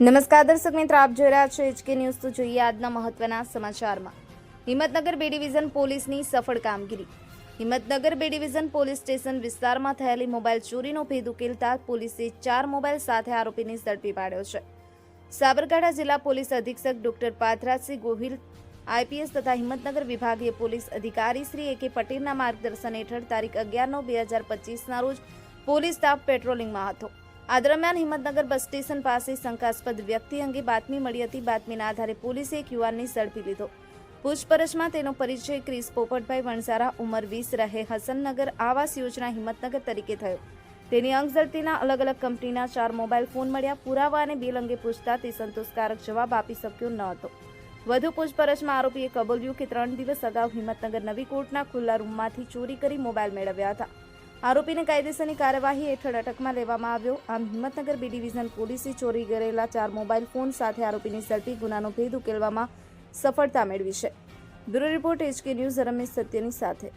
નમસ્કાર દર્શક મિત્રો, આપ જોઈ રહ્યા છો એચકે ન્યૂઝ. તો જોઈએ આજના મહત્વના સમાચારમાં. હિંમતનગર બે ડિવિઝન પોલીસની સફળ કામગીરી. હિંમતનગર બે ડિવિઝન પોલીસ સ્ટેશન વિસ્તારમાં થયેલી મોબાઈલ ચોરીનો ભેદ ઉકેલતા પોલીસે ચાર મોબાઈલ સાથે આરોપીને ઝડપી પાડ્યો છે. સાબરકાંઠા જિલ્લા પોલીસ અધિક્ષક ડોક્ટર પાથરાજસિંહ ગોહિલ, આઈપીએસ તથા હિંમતનગર વિભાગીય પોલીસ અધિકારી શ્રી એ કે પટેલના માર્ગદર્શન હેઠળ તારીખ અગિયાર નવ બે હજાર પચીસના રોજ પોલીસ સ્ટાફ પેટ્રોલિંગમાં હતો. આ દરમિયાન હિંમતનગર બસ સ્ટેશન પાસે શંકાસ્પદ વ્યક્તિ અંગે બાતમી મળી હતી. બાતમીના આધારે પોલીસે એક યુવાનને ઝડપી લીધો. પૂછપરછમાં તેનો પરિચય ક્રિસ પોપટભાઈ વણઝારા, ઉંમર વીસ, રહે હસનનગર આવાસ યોજના હિંમતનગર તરીકે થયો. તેની અંક ઝડપીના અલગ અલગ કંપનીના ચાર મોબાઈલ ફોન મળ્યા. પુરાવા અને બિલ અંગે પૂછતા તે સંતોષકારક જવાબ આપી શક્યો ન હતો. વધુ પૂછપરછમાં આરોપીએ કબૂલ્યું કે ત્રણ દિવસ અગાઉ હિંમતનગર નવી કોર્ટના ખુલ્લા રૂમમાંથી ચોરી કરી મોબાઈલ મેળવ્યા હતા. આરોપીને કાયદેસરની કાર્યવાહી હેઠળ અટકમાં લેવામાં આવ્યો. આમ હિંમતનગર બી ડિવિઝન પોલીસે ચોરી કરેલા ચાર મોબાઈલ ફોન સાથે આરોપીની ઝડપી ગુનાનો ભેદ ઉકેલવામાં સફળતા મેળવી છે. Bureau report, HK news, Ramesh સત્યની સાથે.